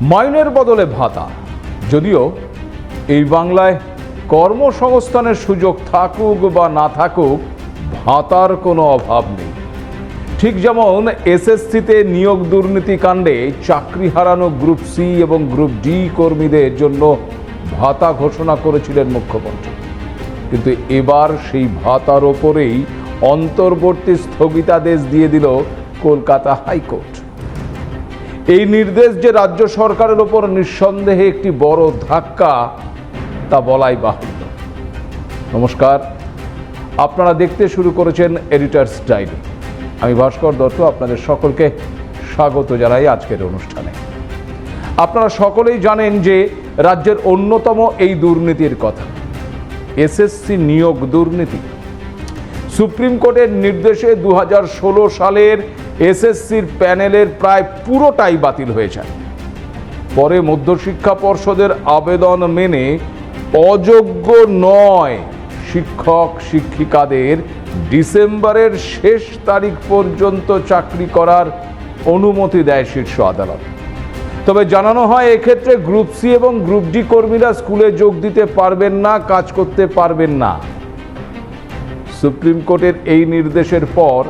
মাইনের বদলে ভাতা। যদিও এই বাংলায় কর্মসংস্থানের সুযোগ থাকুক বা না থাকুক, ভাতার কোনো অভাব নেই। ঠিক যেমন এসএসসিতে নিয়োগ দুর্নীতি কাণ্ডে চাকরি হারানো গ্রুপ সি এবং গ্রুপ ডি কর্মীদের জন্য ভাতা ঘোষণা করেছিলেন মুখ্যমন্ত্রী। কিন্তু এবার সেই ভাতার ওপরেই অন্তর্বর্তী স্থগিতাদেশ দিয়ে দিল কলকাতা হাইকোর্ট। এই নির্দেশ যে রাজ্য সরকারের ওপর নিঃসন্দেহে একটি বড় ধাক্কা, তা বলাই বাহুল্য। নমস্কার। আপনারা দেখতে শুরু করেছেন এডিটার্স ডায়েরি আমি ভাস্কর দত্ত, আপনাদের সকলকে স্বাগত জানাই আজকের অনুষ্ঠানে। আপনারা সকলেই জানেন যে রাজ্যের অন্যতম এই দুর্নীতির কথা এসএসসি নিয়োগ দুর্নীতি। সুপ্রিম কোর্টের নির্দেশে দু হাজার ষোলো সালের এসএসসির প্যানেলের প্রায় পুরোটাই বাতিল হয়ে যায় পরে মধ্যশিক্ষা পর্ষদের আবেদন মেনে অযোগ্য নয় শিক্ষক, শিক্ষিকাদের ডিসেম্বরের শেষ তারিখ পর্যন্ত চাকরি করার অনুমতি দেয় শীর্ষ আদালত। তবে জানানো হয়, এক্ষেত্রে গ্রুপ সি এবং গ্রুপ ডি কর্মীরা স্কুলে যোগ দিতে পারবেন না, কাজ করতে পারবেন না। সুপ্রিম কোর্টের এই নির্দেশের পর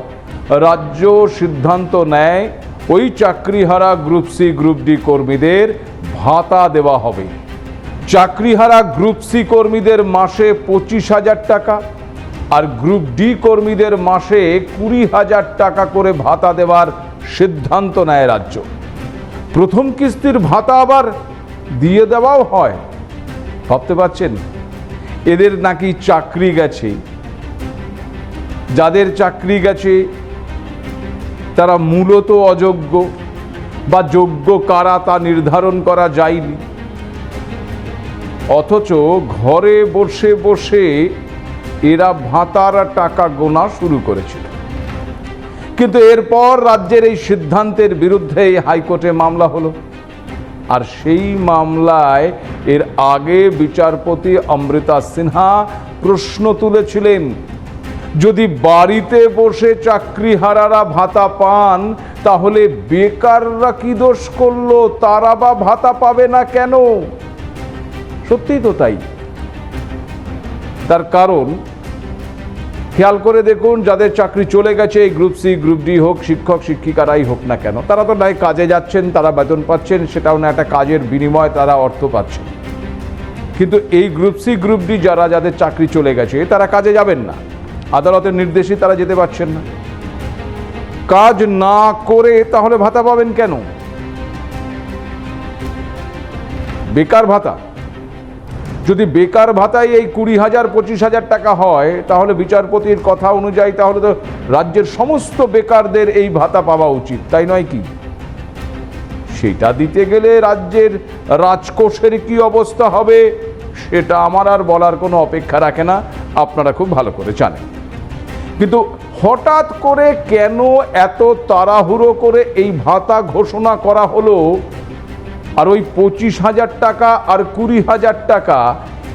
রাজ্য সিদ্ধান্ত নেয়, ওই চাকরিহারা গ্রুপ সি, গ্রুপ ডি কর্মীদের ভাতা দেওয়া হবে। চাকরিহারা গ্রুপ সি কর্মীদের মাসে পঁচিশ হাজার টাকা আর গ্রুপ ডি কর্মীদের মাসে কুড়ি হাজার টাকা করে ভাতা দেওয়ার সিদ্ধান্ত নেয় রাজ্য। প্রথম কিস্তির ভাতা আবার দিয়ে দেওয়াও হয়। ভাবতে পারছেন? এদের নাকি চাকরি গেছে। যাদের চাকরি গেছে তারা মূলত অযোগ্য বা যোগ্য কারা তা নির্ধারণ করা যায়নি। অথচ ঘরে বসে বসে এরা ভাতার টাকা গোনা শুরু করেছিল। কিন্তু এরপর রাজ্যের এই সিদ্ধান্তের বিরুদ্ধে এই হাইকোর্টে মামলা হলো। আর সেই মামলায় এর আগে বিচারপতি অমৃতা সিনহা প্রশ্ন তুলেছিলেন যদি বাড়িতে বসে চাকরিহারারা ভাতা পান, তাহলে বেকাররা কি দোষ করল? তারা বা ভাতা পাবে না কেন? সত্যিই তো তাই। তার কারণ, খেয়াল করে দেখুন, যাদের চাকরি চলে গেছে, এই গ্রুপ সি, গ্রুপ ডি হোক, শিক্ষক, শিক্ষিকারাই হোক না কেন, তারা তো নয় কাজে যাচ্ছেন, তারা বেতন পাচ্ছেন, সেটাও না একটা কাজের বিনিময়ে তারা অর্থ পাচ্ছেন। কিন্তু এই গ্রুপ সি, গ্রুপ ডি যারা, যাদের চাকরি চলে গেছে, তারা কাজে যাবেন না। আদালতের নির্দেশে তারা যেতে পারছেন না। কাজ না করে তাহলে ভাতা পাবেন কেন? বেকার ভাতা। যদি বেকার ভাতায় এই কুড়ি হাজার, পঁচিশ হাজার টাকা হয়, তাহলে বিচারপতির কথা অনুযায়ী তাহলে তো রাজ্যের সমস্ত বেকারদের এই ভাতা পাওয়া উচিত, তাই নয় কি? সেটা দিতে গেলে রাজ্যের রাজকোষের কি অবস্থা হবে, সেটা আমার আর বলার কোনো অপেক্ষা রাখে না। আপনারা খুব ভালো করে জানেন। কিন্তু হঠাৎ করে কেন এত তাড়াহুড়ো করে এই ভাতা ঘোষণা করা হলো? আর ওই পঁচিশ হাজার টাকা আর কুড়ি হাজার টাকা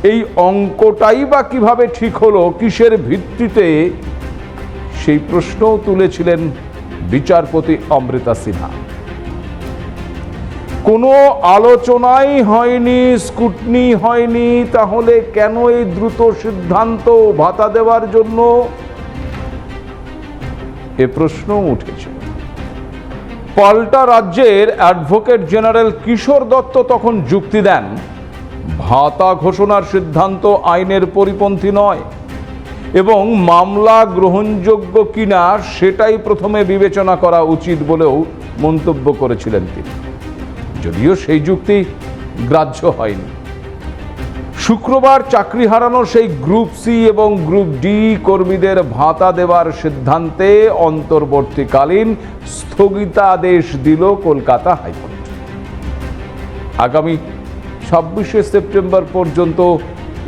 এই অঙ্কটাই বা কীভাবে ঠিক হলো, কিসের ভিত্তিতে? সেই প্রশ্নও তুলেছিলেন বিচারপতি অমৃতা সিনহা। কোনো আলোচনাই হয়নি, স্কুটনি হয়নি, তাহলে কেন এই দ্রুত সিদ্ধান্ত ভাতা দেওয়ার জন্য? এ প্রশ্ন উঠেছে। পাল্টা রাজ্যের অ্যাডভোকেট জেনারেল কিশোর দত্ত তখন যুক্তি দেন, ভাতা ঘোষণার সিদ্ধান্ত আইনের পরিপন্থী নয় এবং মামলা গ্রহণযোগ্য কিনা সেটাই প্রথমে বিবেচনা করা উচিত বলেও মন্তব্য করেছিলেন তিনি। যদিও সেই যুক্তি গ্রাহ্য হয়নি। শুক্রবার চাকরি হারানো সেই গ্রুপ সি এবং গ্রুপ ডি কর্মীদের ভাতা দেওয়ার সিদ্ধান্তে অন্তর্বর্তীকালীন স্থগিতাদেশ দিল কলকাতা হাইকোর্ট। আগামী ছাব্বিশে সেপ্টেম্বর পর্যন্ত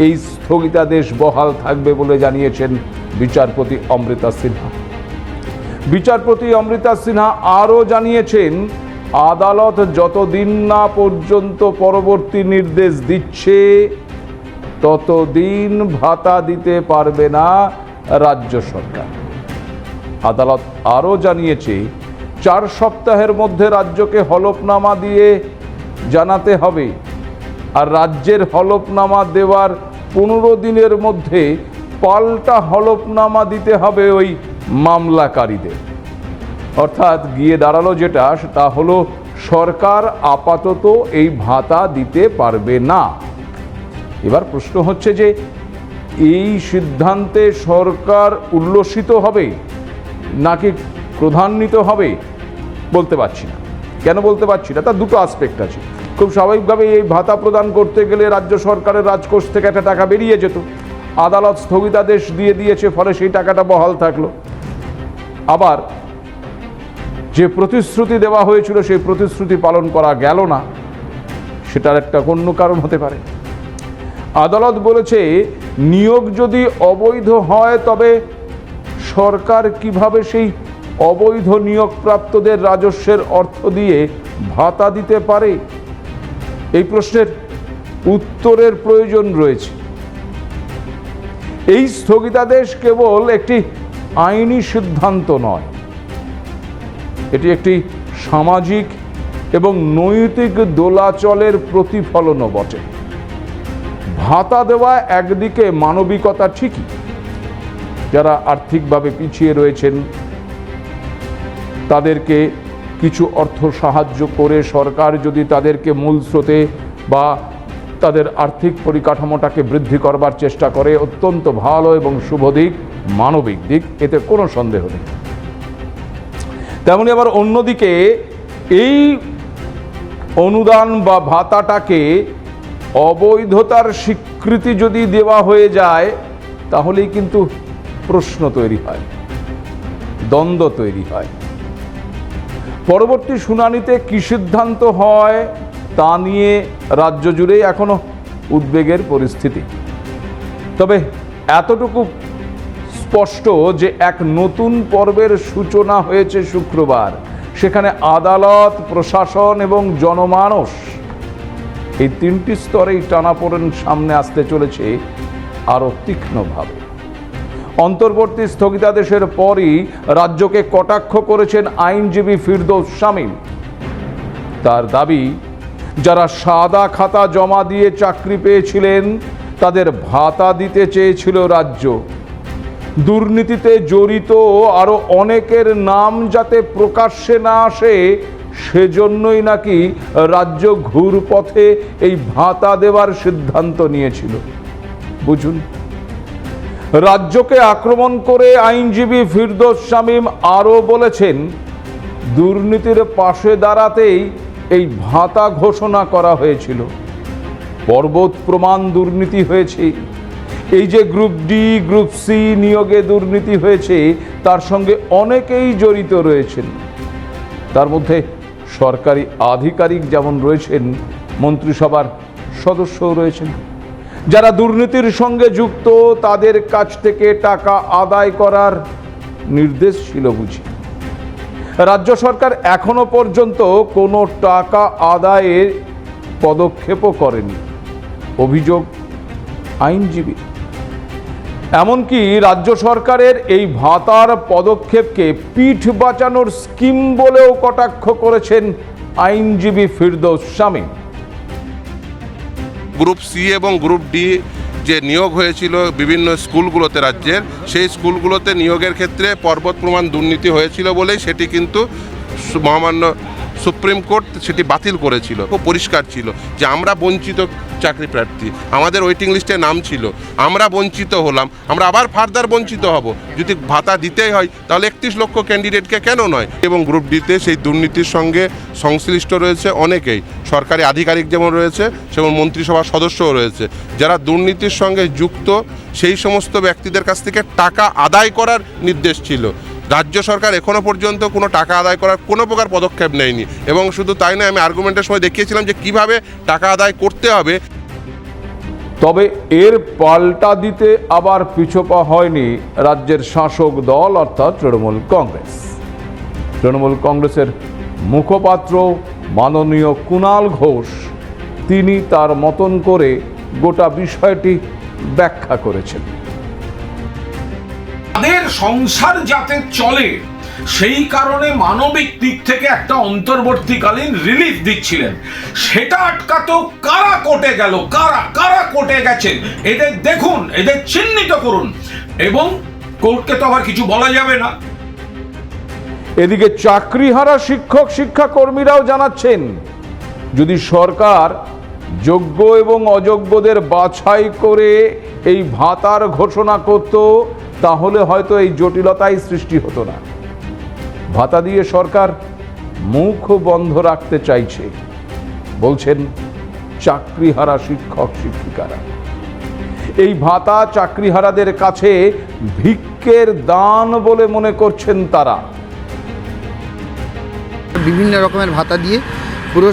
এই স্থগিতাদেশ বহাল থাকবে বলে জানিয়েছেন বিচারপতি অমৃতা সিনহা। বিচারপতি অমৃতা সিনহা আরও জানিয়েছেন, আদালত যতদিন না পর্যন্ত পরবর্তী নির্দেশ দিচ্ছে ততদিন ভাতা দিতে পারবে না রাজ্য সরকার। আদালত আরও জানিয়েছে, চার সপ্তাহের মধ্যে রাজ্যকে হলফনামা দিয়ে জানাতে হবে। আর রাজ্যের হলফনামা দেওয়ার পনেরো দিনের মধ্যে পাল্টা হলফনামা দিতে হবে ওই মামলাকারীদের। অর্থাৎ গিয়ে দাঁড়াল যেটা তা হলো, সরকার আপাতত এই ভাতা দিতে পারবে না। এবার প্রশ্ন হচ্ছে যে, এই সিদ্ধান্তে সরকার উল্লসিত হবে নাকি প্রধান্বিত হবে বলতে পারছি না। কেন বলতে পারছি না? তার দুটো আসপেক্ট আছে। খুব স্বাভাবিকভাবে এই ভাতা প্রদান করতে গেলে রাজ্য সরকারের রাজকোষ থেকে একটা টাকা বেরিয়ে যেত। আদালত স্থগিতাদেশ দিয়ে দিয়েছে, ফলে সেই টাকাটা বহাল থাকল। আবার যে প্রতিশ্রুতি দেওয়া হয়েছিল, সেই প্রতিশ্রুতি পালন করা গেল না, সেটার একটা অন্য কারণ হতে পারে। আদালত বলেছে, নিয়োগ যদি অবৈধ হয়, তবে সরকার কীভাবে সেই অবৈধ নিয়োগপ্রাপ্তদের রাজস্বের অর্থ দিয়ে ভাতা দিতে পারে? এই প্রশ্নের উত্তরের প্রয়োজন রয়েছে। এই স্থগিতাদেশ কেবল একটি আইনি সিদ্ধান্ত নয়, এটি একটি সামাজিক এবং নৈতিক দোলাচলের প্রতিফলনও বটে। ভাতা দেওয়া একদিকে মানবিকতা ঠিকই, যারা আর্থিকভাবে পিছিয়ে রয়েছেন, তাদেরকে কিছু অর্থ সাহায্য করে সরকার যদি তাদেরকে মূল স্রোতে বা তাদের আর্থিক পরিকাঠামোটাকে বৃদ্ধি করবার চেষ্টা করে, অত্যন্ত ভালো এবং শুভ দিক, মানবিক দিক, এতে কোনো সন্দেহ নেই। তেমনি আবার অন্যদিকে এই অনুদান বা ভাতাটাকে অবৈধতার স্বীকৃতি যদি দেওয়া হয়ে যায়, তাহলেই কিন্তু প্রশ্ন তৈরি হয়, দ্বন্দ্ব তৈরি হয়। পরবর্তী শুনানিতে কি সিদ্ধান্ত হয়, তা নিয়ে রাজ্য জুড়েই এখনও উদ্বেগের পরিস্থিতি। তবে এতটুকু স্পষ্ট যে এক নতুন পর্বের সূচনা হয়েছে শুক্রবার, সেখানে আদালত, প্রশাসন এবং জনমানস এই তিনটি স্তরেই টানাপোড়েন সামনে আসতে চলেছে আরও তীক্ষ্ণভাবে অন্তর্বর্তী স্থগিতাদেশের পরই রাজ্যকে কটাক্ষ করেছেন আইনজীবী ফিরদৌস শামীম। তার দাবি, যারা সাদা খাতা জমা দিয়ে চাকরি পেয়েছিলেন, তাদের ভাতা দিতে চেয়েছিল রাজ্য। দুর্নীতিতে জড়িত আরও অনেকের নাম যাতে প্রকাশ্যে না আসে সেজন্যই নাকি রাজ্য ঘুর পথে এই ভাতা দেওয়ার সিদ্ধান্ত নিয়েছিল। বুঝুন। রাজ্যকে আক্রমণ করে আইনজীবী ফিরদোস শামীম আরও বলেছেন, দুর্নীতির পাশে দাঁড়াতেই এই ভাতা ঘোষণা করা হয়েছিল। পর্বত প্রমাণ দুর্নীতি হয়েছে। এই যে গ্রুপ ডি, গ্রুপ সি নিয়োগে দুর্নীতি হয়েছে, তার সঙ্গে অনেকেই জড়িত রয়েছেন। তার মধ্যে সরকারি আধিকারিক যেমন রয়েছেন, মন্ত্রিসভার সদস্যও রয়েছেন। যারা দুর্নীতির সঙ্গে যুক্ত, তাদের কাছ থেকে টাকা আদায় করার নির্দেশ ছিল বুঝি। রাজ্য সরকার এখনও পর্যন্ত কোনো টাকা আদায়ের পদক্ষেপও করেনি। অভিযোগ আইনজীবী। এমনকি রাজ্য সরকারের এই ভাতার পদক্ষেপকে পিঠ বাঁচানোর স্কিম বলেও কটাক্ষ করেছেন আইনজীবী ফিরদৌস স্বামী গ্রুপ সি এবং গ্রুপ ডি যে নিয়োগ হয়েছিল বিভিন্ন স্কুলগুলোতে রাজ্যের, সেই স্কুলগুলোতে নিয়োগের ক্ষেত্রে পর্বত প্রমাণ দুর্নীতি হয়েছিল বলেই সেটি কিন্তু মহামান্য সুপ্রিম কোর্ট সেটি বাতিল করেছিল, খুব পরিষ্কার ছিল যে আমরা বঞ্চিত চাকরি প্রার্থী, আমাদের ওয়েটিং লিস্টে নাম ছিল, আমরা বঞ্চিত হলাম, আমরা আবার ফার্দার বঞ্চিত হব। যদি ভাতা দিতেই হয়, তাহলে একত্রিশ লক্ষ ক্যান্ডিডেটকে কেন নয়? এবং গ্রুপ ডিতে সেই দুর্নীতির সঙ্গে সংশ্লিষ্ট রয়েছে অনেকেই। সরকারি আধিকারিক যেমন রয়েছে, সেমন মন্ত্রিসভার সদস্যও রয়েছে। যারা দুর্নীতির সঙ্গে যুক্ত, সেই সমস্ত ব্যক্তিদের কাছ থেকে টাকা আদায় করার নির্দেশ ছিল। রাজ্য সরকার এখনও পর্যন্ত কোনো টাকা আদায় করার কোনো প্রকার পদক্ষেপ নেয়নি। এবং শুধু তাই নয়, আমি আর্গুমেন্টের সময় দেখিয়েছিলাম যে কীভাবে টাকা আদায় করতে হবে। তবে এর পাল্টা দিতে আবার পিছপা হয়নি রাজ্যের শাসক দল, অর্থাৎ তৃণমূল কংগ্রেস। তৃণমূল কংগ্রেসের মুখপাত্র মাননীয় কুণাল ঘোষ, তিনি তার মতন করে গোটা বিষয়টি ব্যাখ্যা করেছেন। তাদের সংসার যাতে চলে, সেই কারণে মানবিক দিক থেকে একটা অন্তর্বর্তীকালীন রিলিফ দিচ্ছিলেন। সেটা আটকাতেও কারা কোর্টে গেল, কারা কারা কোর্টে গেছেন, এদের দেখুন, এদের চিহ্নিত করুন। এবং কোর্টকে তো আবার কিছু বলা যাবে না। এদিকে চাকরিহারা শিক্ষক, শিক্ষাকর্মীরাও জানাচ্ছেন, যদি সরকার যোগ্য এবং অযোগ্যদের বাছাই করে এই ভাতার ঘোষণা করত, তাহলে হয়তো এই জটিলতাই সৃষ্টি হতো না। ভাতা দিয়ে সরকার মুখ বন্ধ রাখতে চাইছে, বলছেন চাকরিহারা শিক্ষক শিক্ষিকারা। এই ভাতা চাকরিহারাদের কাছে ভিক্ষের দান বলে মনে করছেন তারা। বিভিন্ন রকমের ভাতা দিয়ে পুরো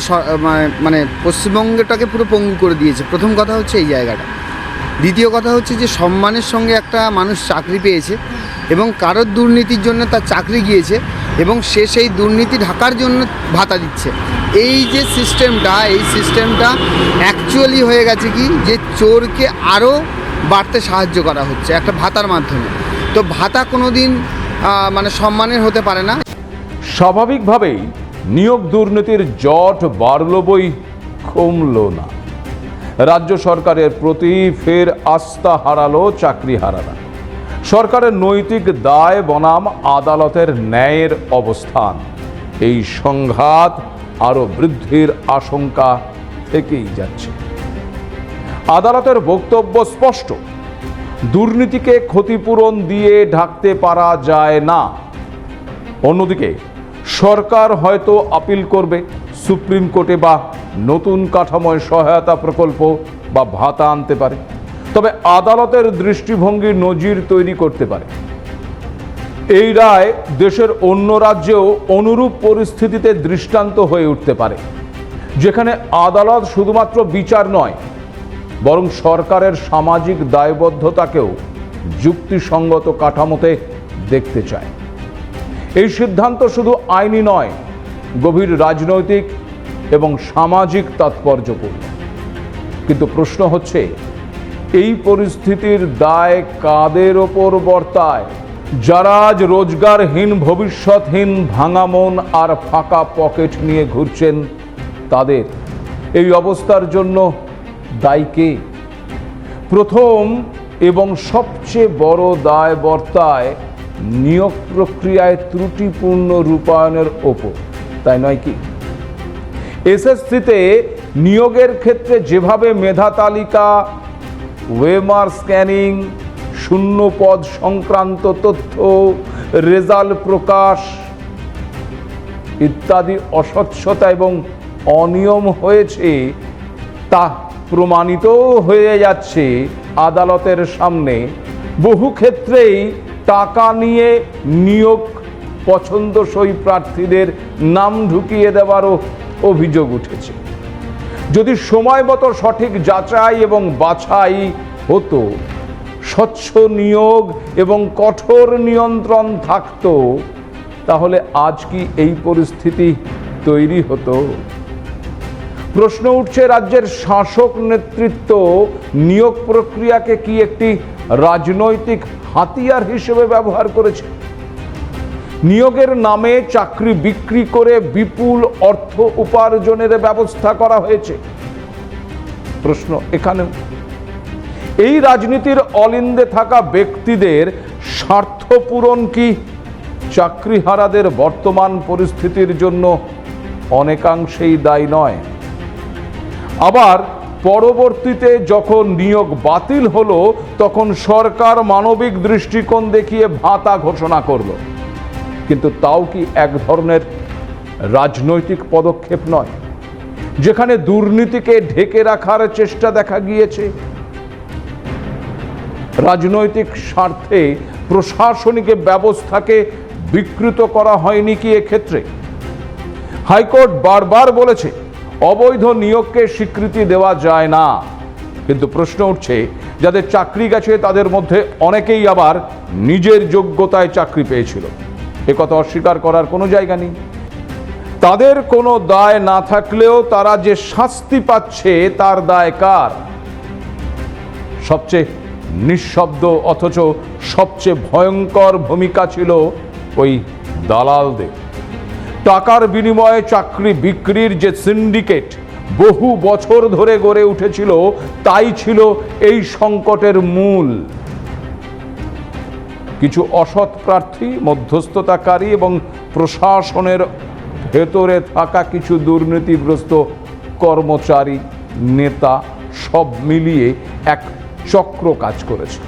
মানে পশ্চিমবঙ্গটাকে পুরো পঙ্গু করে দিয়েছে। প্রথম কথা হচ্ছে এই জায়গাটা। দ্বিতীয় কথা হচ্ছে যে সম্মানের সঙ্গে একটা মানুষ চাকরি পেয়েছে এবং কারোর দুর্নীতির জন্য তার চাকরি গিয়েছে এবং সে সেই দুর্নীতি ঢাকার জন্য ভাতা দিচ্ছে। এই যে সিস্টেমটা এই সিস্টেমটা অ্যাকচুয়ালি হয়ে গেছে কি? যে চোরকে আরও বাড়তে সাহায্য করা হচ্ছে একটা ভাতার মাধ্যমে। তো ভাতা কোনো দিন মানে সম্মানের হতে পারে না। স্বাভাবিকভাবেই নিয়োগ দুর্নীতির জট বাড়ল বই কমল না। রাজ্য সরকারের প্রতি ফের আস্থা হারালো চাকরি হারারা সরকারের নৈতিক দায়, বনাম, আদালতের ন্যায়ের অবস্থান। এই সংঘাত আরও বৃদ্ধির আশঙ্কা থেকেই যাচ্ছে। আদালতের বক্তব্য স্পষ্ট। দুর্নীতিকে ক্ষতিপূরণ দিয়ে ঢাকতে পারা যায় না। অন্যদিকে সরকার হয়তো আপিল করবে, সুপ্রিম কোর্টে বা নতুন কাঠামোয় সহায়তা প্রকল্প বা ভাতা আনতে পারে। তবে আদালতের দৃষ্টিভঙ্গি নজির তৈরি করতে পারে। এই রায় দেশের অন্য রাজ্যেও অনুরূপ পরিস্থিতিতে দৃষ্টান্ত হয়ে উঠতে পারে। যেখানে আদালত শুধুমাত্র বিচার নয়, বরং সরকারের সামাজিক দায়বদ্ধতাকেও যুক্তিসঙ্গত কাঠামোতে দেখতে চায়। এই সিদ্ধান্ত শুধু আইনি নয়, গভীর রাজনৈতিক এবং সামাজিক তাৎপর্যপূর্ণ। কিন্তু প্রশ্ন হচ্ছে, এই পরিস্থিতির দায় কাদের ওপর বর্তায়? যারা আজ রোজগারহীন, ভবিষ্যৎহীন ভাঙা মন আর ফাঁকা পকেট নিয়ে ঘুরছেন, তাদের এই অবস্থার জন্য দায়ী কে? প্রথম এবং সবচেয়ে বড় দায় বর্তায় নিয়োগ প্রক্রিয়ায় ত্রুটিপূর্ণ রূপায়ণের ওপর। তাই নয় কি? এসএসসিতে নিয়োগের ক্ষেত্রে যেভাবে মেধা তালিকা, ওয়েমার স্ক্যানিং, শূন্য পদ সংক্রান্ত তথ্য, রেজাল্ট প্রকাশ ইত্যাদি অস্বচ্ছতা এবং অনিয়ম হয়েছে, তা প্রমাণিত হয়ে যাচ্ছে আদালতের সামনে। বহু ক্ষেত্রেই টাকা নিয়ে নিয়োগ পছন্দসই প্রার্থীদের নাম ঢুকিয়ে দেওয়ারও অভিযোগ উঠেছে। যদি সময় মতো সঠিক যাচাই এবং বাছাই হতো, স্বচ্ছ নিয়োগ এবং কঠোর নিয়ন্ত্রণ থাকতো, তাহলে আজ কি এই পরিস্থিতি তৈরি হতো? প্রশ্ন উঠছে, রাজ্যের শাসক নেতৃত্ব নিয়োগ প্রক্রিয়াকে কি একটি রাজনৈতিক হাতিয়ার হিসেবে ব্যবহার করেছে। নিয়োগের নামে চাকরি বিক্রি করে বিপুল অর্থ উপার্জনের ব্যবস্থা করা হয়েছে। প্রশ্ন এখানেও। এই রাজনীতির অলিন্দে থাকা ব্যক্তিদের স্বার্থ পূরণ কি? চাকরিহারাদের বর্তমান পরিস্থিতির জন্য অনেকাংশেই দায়ী নয়। আবার পরবর্তীতে যখন নিয়োগ বাতিল হলো, তখন সরকার মানবিক দৃষ্টিকোণ দেখিয়ে ভাতা ঘোষণা করল। কিন্তু তাও কি এক ধরনের রাজনৈতিক পদক্ষেপ নয়? যেখানে দুর্নীতিকে ঢেকে রাখার চেষ্টা দেখা গিয়েছে। রাজনৈতিক স্বার্থে প্রশাসনিক ব্যবস্থাকে বিকৃত করা হয়নি কি এক্ষেত্রে? হাইকোর্ট বারবার বলেছে অবৈধ নিয়োগকে স্বীকৃতি দেওয়া যায় না। কিন্তু প্রশ্ন উঠছে, যাদের চাকরি গেছে তাদের মধ্যে অনেকেই আবার নিজের যোগ্যতায় চাকরি পেয়েছিল। একথা অস্বীকার করার কোনো জায়গা নেই। তাদের কোনো দায় না থাকলেও তারা যে শাস্তি পাচ্ছে তার দায় কার? সবচেয়ে নিঃশব্দ অথচ সবচেয়ে ভয়ঙ্কর ভূমিকা ছিল ওই দালালদের। টাকার বিনিময়ে চাকরি বিক্রির যে সিন্ডিকেট বহু বছর ধরে গড়ে উঠেছিল, তাই ছিল এই সংকটের মূল। কিছু অসৎ প্রার্থী, মধ্যস্থতাকারী এবং প্রশাসনের ভেতরে থাকা কিছু দুর্নীতিগ্রস্ত কর্মচারী, নেতা, সব মিলিয়ে এক চক্র কাজ করেছে।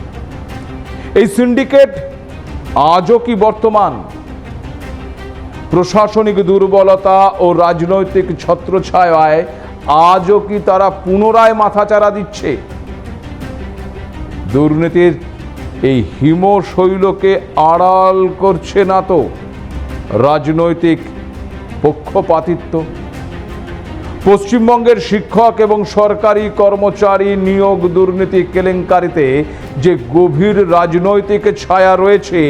এই সিন্ডিকেট আজও কি বর্তমান? প্রশাসনিক দুর্বলতা ও রাজনৈতিক ছত্রছায়ায় আজও কি তারা পুনরায় মাথাচাড়া দিচ্ছে? দুর্নীতির এই হিমশৈলকে আড়াল করছে না তো রাজনৈতিক পক্ষপাতিত্ব। পশ্চিমবঙ্গের শিক্ষক এবং সরকারি কর্মচারী নিয়োগ দুর্নীতি কেলেঙ্কারিতে যে গভীর রাজনৈতিক ছায়া রয়েছে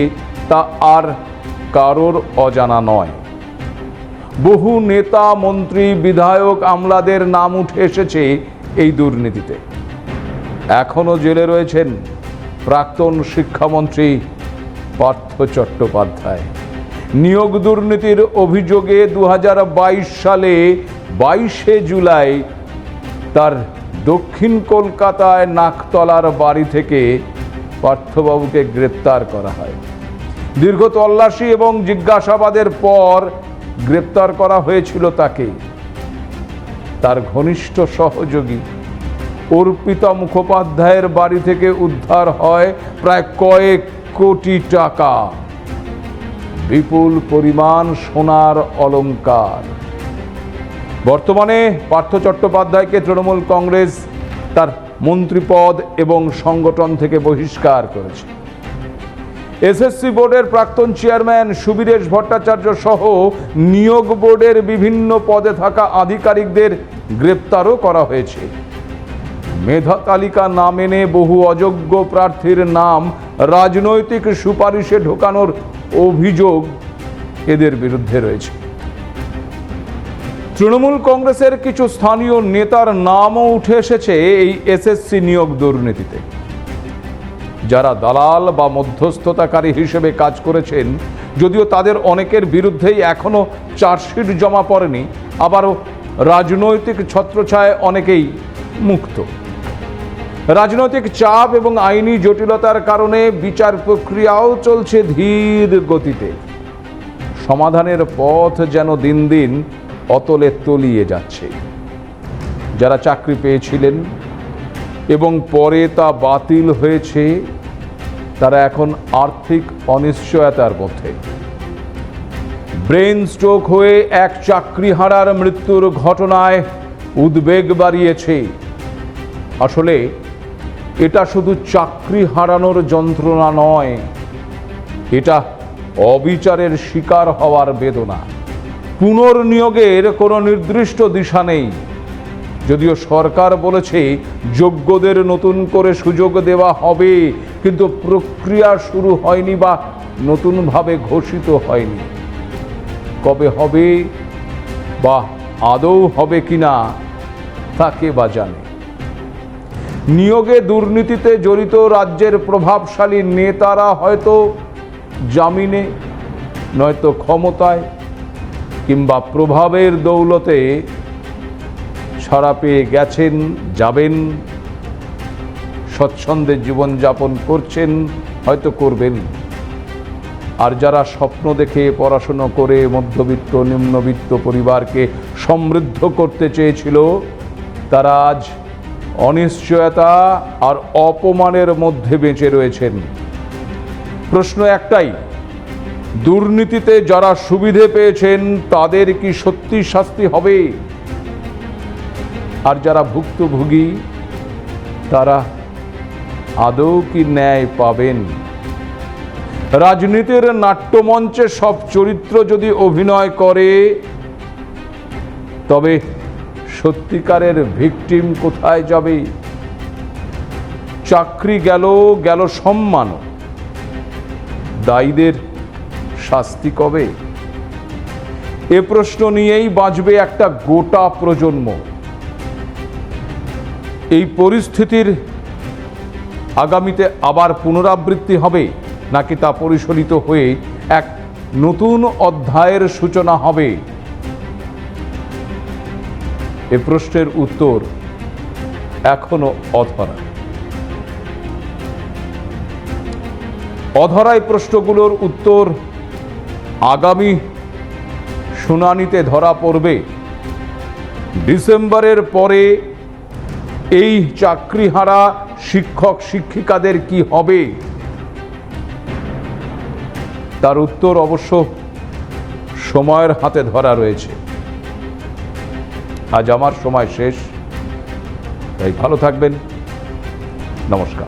তা আর কারোর অজানা নয়। বহু নেতা, মন্ত্রী, বিধায়ক আমলাদের নাম উঠে এসেছে এই দুর্নীতিতে। এখনও জেলে রয়েছেন প্রাক্তন শিক্ষামন্ত্রী পার্থ চট্টোপাধ্যায়। নিয়োগ দুর্নীতির অভিযোগে দু হাজার বাইশ সালে বাইশে জুলাই তার দক্ষিণ কলকাতায় নাকতলার বাড়ি থেকে পার্থবাবুকে গ্রেপ্তার করা হয়। দীর্ঘ তল্লাশি এবং জিজ্ঞাসাবাদের পর গ্রেপ্তার করা হয়েছিল তাকে। তার ঘনিষ্ঠ সহযোগী অর্পিতা মুখোপাধ্যায়ের বাড়ি থেকে উদ্ধার হয় প্রায় কয়েক কোটি টাকা। বিপুল পরিমাণ সোনার অলঙ্কার বর্তমানে পার্থ চট্টোপাধ্যায়কে তৃণমূল কংগ্রেস তার মন্ত্রীপদ এবং সংগঠন থেকে বহিষ্কার করেছে। এসএসসি বোর্ডের প্রাক্তন চেয়ারম্যান সুবীরেশ ভট্টাচার্য সহ নিয়োগ বোর্ডের বিভিন্ন পদে থাকা আধিকারিকদের গ্রেপ্তারও করা হয়েছে। মেধা তালিকা না মেনে বহু অযোগ্য প্রার্থীর নাম রাজনৈতিক সুপারিশে ঢোকানোর অভিযোগ এদের বিরুদ্ধে রয়েছে। তৃণমূল কংগ্রেসের কিছু স্থানীয় নেতার নামও উঠে এসেছে এই এসএসসি নিয়োগ দুর্নীতিতে। যারা দালাল বা মধ্যস্থতাকারী হিসেবে কাজ করেছেন, যদিও তাদের অনেকের বিরুদ্ধেই এখনও চার্জশিট জমা পড়েনি, আবারও রাজনৈতিক ছত্রছায় অনেকেই মুক্ত। রাজনৈতিক চাপ এবং আইনি জটিলতার কারণে বিচার প্রক্রিয়াও চলছে ধীর গতিতে। সমাধানের পথ যেন দিন দিন অতলে তলিয়ে যাচ্ছে। যারা চাকরি পেয়েছিলেন এবং পরে তা বাতিল হয়েছে, তারা এখন আর্থিক অনিশ্চয়তার মধ্যে। ব্রেন স্ট্রোক হয়ে এক চাকরি হারার মৃত্যুর ঘটনায় উদ্বেগ বাড়িয়েছে। আসলে, এটা শুধু চাকরি হারানোর যন্ত্রণা নয়, এটা অবিচারের শিকার হওয়ার বেদনা। পুনর্নিয়োগের কোনো নির্দিষ্ট দিশা নেই। যদিও সরকার বলেছে যোগ্যদের নতুন করে সুযোগ দেওয়া হবে, কিন্তু প্রক্রিয়া শুরু হয়নি বা নতুনভাবে ঘোষিত হয়নি। কবে হবে বা আদৌ হবে কিনা তাকে বা জানে? নিয়োগে দুর্নীতিতে জড়িত রাজ্যের প্রভাবশালী নেতারা হয়তো জামিনে, নয়তো ক্ষমতায়, কিংবা প্রভাবের দৌলতে ছাড়া পেয়ে গেছেন, যাবেন, স্বচ্ছন্দে জীবনযাপন করছেন, হয়তো করবেন। আর যারা স্বপ্ন দেখে পড়াশুনো করে মধ্যবিত্ত, নিম্নবিত্ত পরিবারকে সমৃদ্ধ করতে চেয়েছিল, তারা আজ অনিশ্চয়তা আর অপমানের মধ্যে বেঁচে রয়েছেন। প্রশ্ন একটাই, দুর্নীতিতে যারা সুবিধে পেয়েছেন, তাদের কি সত্যি শাস্তি হবে? আর যারা ভুক্তভোগী, তারা আদৌ কি ন্যায় পাবেন? রাজনীতির নাট্যমঞ্চে সব চরিত্র যদি অভিনয় করে, তবে সত্যিকারের ভিকটিম কোথায় যাবে? চাকরি গেল গেল সম্মান। দায়ীদের শাস্তি কবে? এ প্রশ্ন নিয়েই বাঁচবে একটা গোটা প্রজন্ম। এই পরিস্থিতির আগামীতে আবার পুনরাবৃত্তি হবে নাকি তা পরিচালিত হয়ে এক নতুন অধ্যায়ের সূচনা হবে? এ প্রশ্নের উত্তর এখনও অধরা। অধরাই প্রশ্নগুলোর উত্তর আগামী শুনানিতে ধরা পড়বে। ডিসেম্বরের পরে এই চাকরিহারা শিক্ষক শিক্ষিকাদের কি হবে? তার উত্তর অবশ্য সময়ের হাতে ধরা রয়েছে। আজ আমার সময় শেষ। তাই ভালো থাকবেন। নমস্কার।